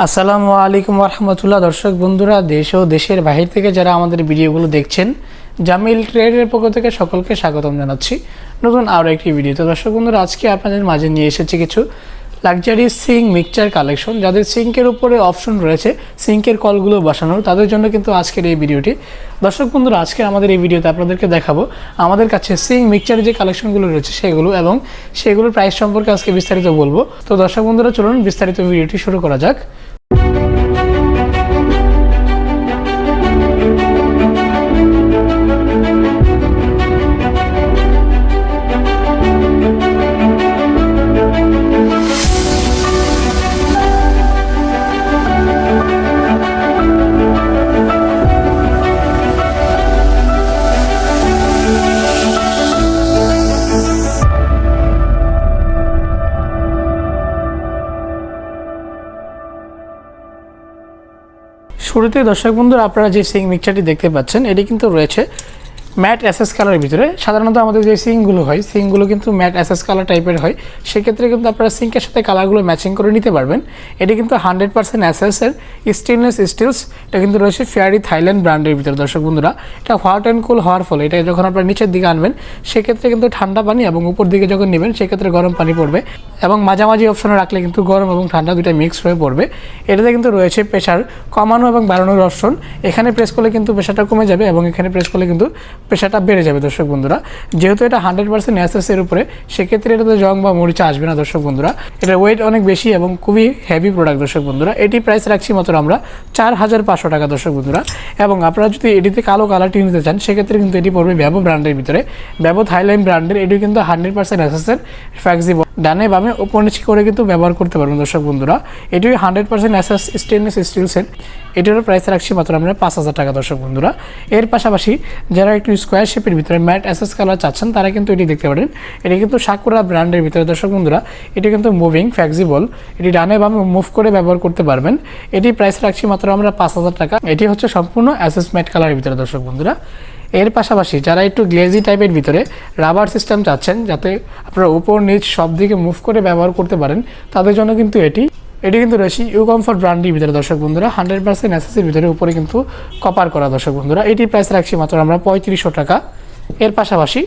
আসসালামু আলাইকুম রহমতুল্লাহ দর্শক বন্ধুরা, দেশ ও দেশের বাহির থেকে যারা আমাদের ভিডিওগুলো দেখছেন, জামিল ট্রেডের পক্ষ থেকে সকলকে স্বাগতম জানাচ্ছি। নতুন আরও একটি ভিডিও তো দর্শক বন্ধুরা, আজকে আপনাদের মাঝে নিয়ে এসেছি কিছু লাক্সারি সিঙ্ক মিক্সচার কালেকশন যাদের সিঙ্কের উপরে অপশন রয়েছে সিঙ্কের কলগুলো বসানোর, তাদের জন্য কিন্তু আজকের এই ভিডিওটি দর্শক বন্ধুরা আজকে আমাদের এই ভিডিওতে আপনাদেরকে দেখাবো, আমাদের কাছে সিঙ্ক মিক্সচারের যে কালেকশনগুলো রয়েছে সেগুলো এবং সেগুলোর প্রাইস সম্পর্কে আজকে বিস্তারিত বলব। তো দর্শক বন্ধুরা, চলুন বিস্তারিত ভিডিওটি শুরু করা যাক। শুরুতে দর্শক বন্ধুরা আপনারা যে সিং মিক্সারটি দেখতে পাচ্ছেন এটি কিন্তু রয়েছে ম্যাট অ্যাসেস কালারের ভিতরে, সাধারণত আমাদের যে সিঙ্কগুলো হয়, সিঙ্কগুলো কিন্তু ম্যাট অ্যাসেস কালার টাইপের হয়। সেক্ষেত্রে কিন্তু আপনারা সিঙ্কের সাথে কালারগুলো ম্যাচিং করে নিতে পারবেন। এটি কিন্তু হান্ড্রেড পার্সেন্ট অ্যাসেসের স্টেনলেস স্টিলস এটা কিন্তু রয়েছে ফেয়ারি থাইল্যান্ড ব্র্যান্ডের ভিতরে, দর্শক বন্ধুরা। এটা হট অ্যান্ড কুল হওয়ার ফলে, এটা যখন আপনারা নিচের দিকে আনবেন, সেক্ষেত্রে কিন্তু ঠান্ডা পানি এবং উপর দিকে যখন নেবেন, সেক্ষেত্রে গরম পানি পড়বে। এবং মাঝামাঝি অপশনে রাখলে কিন্তু গরম এবং ঠান্ডা দুইটা মিক্স হয়ে পড়বে। এটাতে কিন্তু রয়েছে প্রেশার কমানো এবং বাড়ানোর অপশন এখানে প্রেস করলে কিন্তু প্রেশারটা কমে যাবে এবং এখানে প্রেস করলে কিন্তু প্রেশারটা বেড়ে যাবে দর্শক বন্ধুরা। যেহেতু এটা হান্ড্রেড পার্সেন্ট এর উপরে, সেক্ষেত্রে এটাতে জং বা মরিচা আসবে না দর্শক বন্ধুরা। এটা ওয়েট অনেক বেশি এবং খুবই হেভি প্রোডাক্ট দর্শক বন্ধুরা। এটি প্রাইস রাখছি মাত্র আমরা চার হাজার পাঁচশো টাকা দর্শক বন্ধুরা। এবং আপনারা যদি এটিতে কালো কালারটি নিতে চান, সেক্ষেত্রে কিন্তু এটি পড়বে ব্যাবো ব্র্যান্ডের ভিতরে। ব্যাবো থাইল্যান্ড ব্র্যান্ডের এটি কিন্তু হান্ড্রেড পার্সেন্ট ন্যাসেসের ফ্যাক্সিবল ডানে বামে ওপর নিচে করে কিন্তু ব্যবহার করতে পারবেন দর্শক বন্ধুরা। এটি হান্ড্রেড পার্সেন্ট এসএস স্টেনলেস স্টিলসের এটিরও প্রাইস রাখছি মাত্র আমরা পাঁচ হাজার টাকা দর্শক বন্ধুরা। এর পাশাপাশি যারা একটু স্কোয়ার শেপের ভিতরে ম্যাট অ্যাসেস কালার চাচ্ছেন, তারা কিন্তু এটি দেখতে পারেন। এটি কিন্তু সাকুরা ব্র্যান্ডের ভিতরে দর্শক বন্ধুরা। এটি কিন্তু মুভিং ফ্লেক্সিবল এটি ডানে বামে মুভ করে ব্যবহার করতে পারবেন। এটি প্রাইস রাখছি মাত্র আমরা পাঁচ হাজার টাকা। এটি হচ্ছে সম্পূর্ণ অ্যাসেস ম্যাট কালারের ভিতরে দর্শক বন্ধুরা। এর পাশাপাশি যারা একটু গ্লেজি টাইপের ভিতরে রাবার সিস্টেম চাচ্ছেন, যাতে আপনারা উপর, নিচ সব দিকে মুভ করে ব্যবহার করতে পারেন, তাদের জন্য কিন্তু এটি এটি কিন্তু রয়েছে ইউ কমফোর্ট ব্র্যান্ডের ভিতরে দর্শক বন্ধুরা। হান্ড্রেড পার্সেন্ট এসএসের ভিতরে উপরে কিন্তু কপার করা দর্শক বন্ধুরা। এটি প্রাইস রাখছি মাত্র আমরা পঁয়ত্রিশশো টাকা। এর পাশাপাশি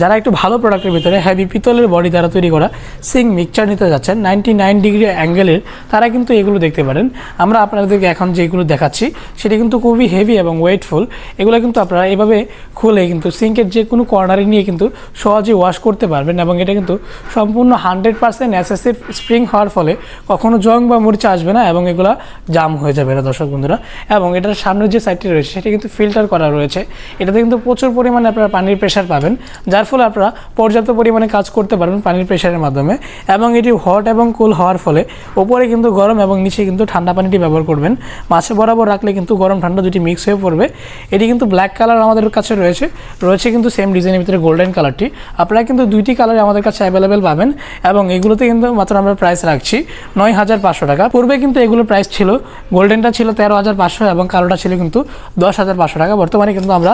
যারা একটু ভালো প্রোডাক্টের ভিতরে হেভি পিতলের বডি দ্বারা তৈরি করা সিং মিক্সচার নিতে যাচ্ছেন নাইনটি নাইন ডিগ্রি অ্যাঙ্গেলের তারা কিন্তু এগুলো দেখতে পারেন। আমরা আপনাদেরকে এখন যেগুলো দেখাচ্ছি, সেটি কিন্তু খুবই হেভি এবং ওয়েটফুল এগুলো কিন্তু আপনারা এভাবে খুলে কিন্তু সিঙ্কের যে কোনো কর্নারে নিয়ে কিন্তু সহজে ওয়াশ করতে পারবেন এবং এটা কিন্তু সম্পূর্ণ হান্ড্রেড পার্সেন্ট অ্যাসেসিভ স্প্রিং হওয়ার ফলে কখনো জং বা মরিচা আসবে না এবং এগুলো জাম হয়ে যাবে না, দর্শক বন্ধুরা। এবং এটার সামনের যে সাইডটি রয়েছে, সেটা কিন্তু ফিল্টার করা রয়েছে। এটাতে কিন্তু প্রচুর পরিমাণে আপনারা পানির প্রেশার পাবেন, যার ফলে আপনারা পর্যাপ্ত পরিমাণে কাজ করতে পারবেন পানির প্রেশারের মাধ্যমে। এবং এটি হট এবং কুল হওয়ার ফলে ওপরে কিন্তু গরম এবং নিচে কিন্তু ঠান্ডা পানিটি ব্যবহার করবেন। মাছে বরাবর রাখলে কিন্তু গরম ঠান্ডা দুটি মিক্স হয়ে পড়বে। এটি কিন্তু ব্ল্যাক কালার আমাদের কাছে রয়েছে। রয়েছে কিন্তু সেম ডিজাইনের ভিতরে গোল্ডেন কালারটি আপনারা কিন্তু দুইটি কালার আমাদের কাছে অ্যাভেলেবেল পাবেন এবং এগুলোতে কিন্তু মাত্র আমরা প্রাইস রাখছি নয় হাজার পাঁচশো টাকা। পূর্বে কিন্তু এগুলোর প্রাইস ছিল গোল্ডেনটা ছিল তেরো হাজার পাঁচশো এবং কালোটা ছিল কিন্তু দশ হাজার পাঁচশো টাকা। বর্তমানে কিন্তু আমরা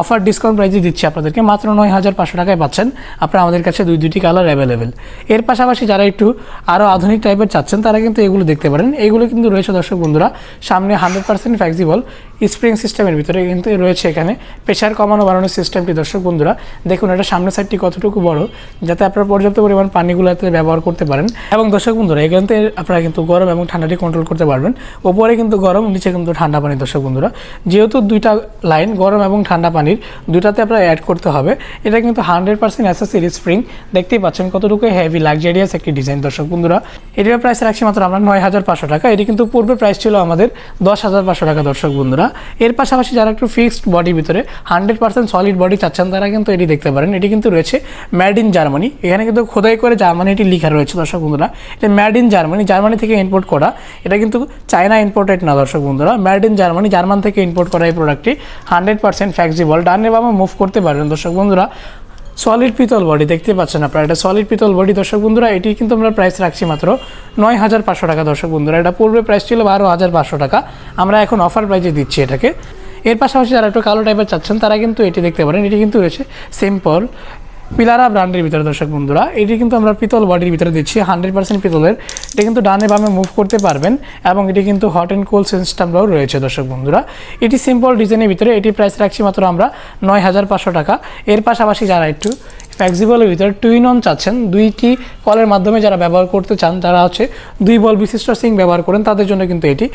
অফার ডিসকাউন্ট প্রাইসে দিচ্ছি আপনাদেরকে, মাত্র নয় হাজার পাঁচশো টাকায় পাচ্ছেন। আপনারা আমাদের কাছে দুই দুটি কালার অ্যাভেলেবেল এর পাশাপাশি যারা একটু আরও আধুনিক টাইপের চাচ্ছেন, তারা কিন্তু এগুলো দেখতে পারেন। এগুলো কিন্তু রয়েছে দর্শক বন্ধুরা, সামনে হান্ড্রেড পার্সেন্ট ফ্লেক্সিবল স্প্রিং সিস্টেমের ভিতরে কিন্তু রয়েছে এখানে। প্রেশার কমানো, বাড়ানোর সিস্টেমটি দর্শক বন্ধুরা, দেখুন এটা সামনের সাইডটি কতটুকু বড়, যাতে আপনারা পর্যাপ্ত পরিমাণ পানিগুলোতে ব্যবহার করতে পারেন। এবং দর্শক বন্ধুরা, এখানে আপনারা কিন্তু গরম এবং ঠান্ডাটি কন্ট্রোল করতে পারবেন। ওপরে কিন্তু গরম, নিচে কিন্তু ঠান্ডা পানি দর্শক বন্ধুরা। যেহেতু দুইটা লাইন গরম এবং ঠান্ডা পানির, দুইটাতে আপনারা অ্যাড করতে হবে। এটা কিন্তু হান্ড্রেড পার্সেন্ট অ্যাসেসির স্প্রিং দেখতেই পাচ্ছেন কতটুকু হেভি লাক্সারিয়াস একটি ডিজাইন দর্শক, বন্ধুরা, এটির প্রাইস রাখছি মাত্র আমরা নয় হাজার পাঁচশো টাকা। এটি কিন্তু পূর্বে প্রাইস ছিল আমাদের দশ হাজার পাঁচশো টাকা, দর্শক, বন্ধুরা। এর পাশাপাশি যারা একটু ফিক্সড বডির ভিতরে হান্ড্রেড পার্সেন্ট সলিড বডি চাচ্ছেন, তারা কিন্তু এটি দেখতে পারেন। এটি কিন্তু রয়েছে ম্যাড ইন জার্মানি এখানে কিন্তু খোদাই করে জার্মানি এটি লেখা রয়েছে, দর্শক, বন্ধুরা। এটা ম্যাড ইন জার্মানি জার্মানি থেকে ইম্পোর্ট করা। এটা কিন্তু চায়না ইম্পোর্টেড না, দর্শক, বন্ধুরা। ম্যাড ইন জার্মানি জার্মান থেকে ইম্পোর্ট করা এই প্রোডাক্টটি হান্ড্রেড পার্সেন্ট ফ্লেক্সিবল ডানে বামে মুভ করতে পারবেন, দর্শক, বন্ধুরা। সলিড পিতল বডি দেখতে পাচ্ছেন আপনারা, এটা সলিড পিতল বডি দর্শক বন্ধুরা এটি কিন্তু আমরা প্রাইস রাখছি মাত্র নয় হাজার পাঁচশো টাকা, দর্শক বন্ধুরা। এটা পূর্বে প্রাইস ছিল বারো হাজার পাঁচশো টাকা। আমরা এখন অফার প্রাইজে দিচ্ছি এটাকে। এর পাশাপাশি যারা একটু কালো টাইপের চাচ্ছেন, তারা কিন্তু এটি দেখতে পারেন। এটি কিন্তু রয়েছে সিম্পল পিলারা ব্র্যান্ডের ভিতরে দর্শক বন্ধুরা, এটি কিন্তু আমরা পিতল বডির ভিতরে দিচ্ছি হান্ড্রেড পার্সেন্ট পিতলের। এটা কিন্তু ডানে বামে মুভ করতে পারবেন এবং এটি কিন্তু হট অ্যান্ড কোল্ড সিস্টেমটাও রয়েছে দর্শক বন্ধুরা। এটি সিম্পল ডিজাইনের ভিতরে এটি প্রাইস রাখছি মাত্র আমরা নয় হাজার পাঁচশো টাকা। এর পাশাপাশি যারা একটু ফ্লেক্সিবলের ভিতরে টুইন অন চাচ্ছেন, দুইটি কলের মাধ্যমে যারা ব্যবহার করতে চান, যারা হচ্ছে দুই বল বিশিষ্ট সিং ব্যবহার করেন, তাদের জন্য কিন্তু এটি।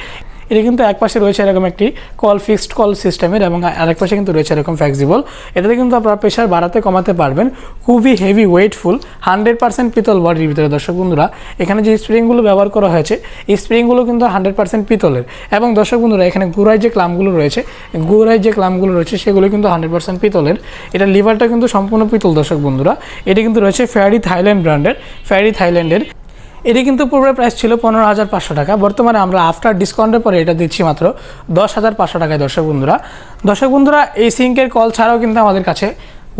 এটা কিন্তু এক পাশে রয়েছে এরকম একটি কল ফিক্সড কল সিস্টেমের এবং আরেক পাশে কিন্তু রয়েছে এরকম ফ্লেক্সিবল এটাতে কিন্তু আপনারা প্রেশার বাড়াতে কমাতে পারবেন। খুবই হেভি ওয়েটফুল হান্ড্রেড পার্সেন্ট পিতল বডির ভিতরে দর্শক বন্ধুরা। এখানে যে স্প্রিংগুলো ব্যবহার করা হয়েছে, এই স্প্রিংগুলো কিন্তু হান্ড্রেড পার্সেন্ট পিতলের। এবং দর্শক বন্ধুরা, এখানে গুড়ায় যে ক্লামগুলো রয়েছে, গুড়ায় যে ক্লামগুলো রয়েছে, সেগুলো কিন্তু হান্ড্রেড পার্সেন্ট পিতলের। এটা লিভারটা কিন্তু সম্পূর্ণ পিতল দর্শক বন্ধুরা। এটা কিন্তু রয়েছে ফ্যারি থাইল্যান্ড ব্র্যান্ডের ফেয়ারি থাইল্যান্ডের এটি কিন্তু পূর্বে প্রাইস ছিল পনেরো হাজার পাঁচশো টাকা। বর্তমানে আমরা আফটার ডিসকাউন্টের পরে এটা দিচ্ছি মাত্র দশ হাজার পাঁচশো টাকায়, দর্শক বন্ধুরা। দর্শক বন্ধুরা, এই সিঙ্কের কল ছাড়াও কিন্তু আমাদের কাছে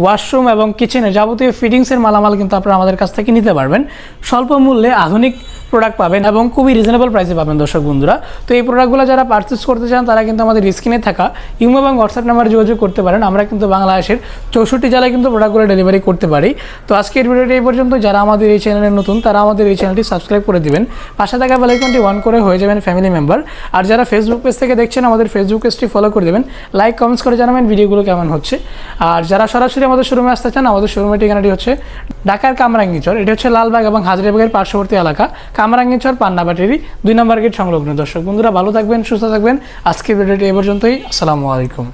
ওয়াশরুম এবং কিচেনে যাবতীয় ফিটিংসের মালামাল কিন্তু আপনারা আমাদের কাছ থেকে নিতে পারবেন। স্বল্প মূল্যে আধুনিক প্রোডাক্ট পাবেন এবং খুবই রিজনেবল প্রাইসে পাবেন দর্শক বন্ধুরা। তো এই প্রোডাক্টগুলো যারা পারচেস করতে চান, তারা কিন্তু আমাদের স্ক্রিনে থাকা ইমো এবং হোয়াটসঅ্যাপ নাম্বারে যোগাযোগ করতে পারেন। আমরা কিন্তু বাংলাদেশের চৌষট্টি জেলায় কিন্তু প্রোডাক্টগুলো ডেলিভারি করতে পারি। তো আজকের ভিডিওটি এই পর্যন্ত। যারা আমাদের এই চ্যানেলে নতুন, তারা আমাদের এই চ্যানেলটি সাবস্ক্রাইব করে দিবেন। পাশে থাকা বেলাইকনটি অন করে হয়ে যাবেন ফ্যামিলি মেম্বার আর যারা ফেসবুক পেজ থেকে দেখছেন, আমাদের ফেসবুক পেজটি ফলো করে দেবেন। লাইক কমেন্টস করে জানাবেন ভিডিওগুলো কেমন হচ্ছে। আর যারা সরাসরি আমাদের শোরুমে আসতে চান, আমাদের শোরুমের ঠিকানাটি হচ্ছে ঢাকার কামরাঙ্গিচর। এটি হচ্ছে লালবাগ এবং হাজারিবাগের পার্শ্ববর্তী এলাকা। কামরাঙ্গিচর পান্নাবাটেরই দুই নম্বর গেট সংলগ্ন। দর্শক, বন্ধুরা ভালো থাকবেন, সুস্থ থাকবেন। আজকের ভিডিওটি এ পর্যন্তই। আসসালামু আলাইকুম।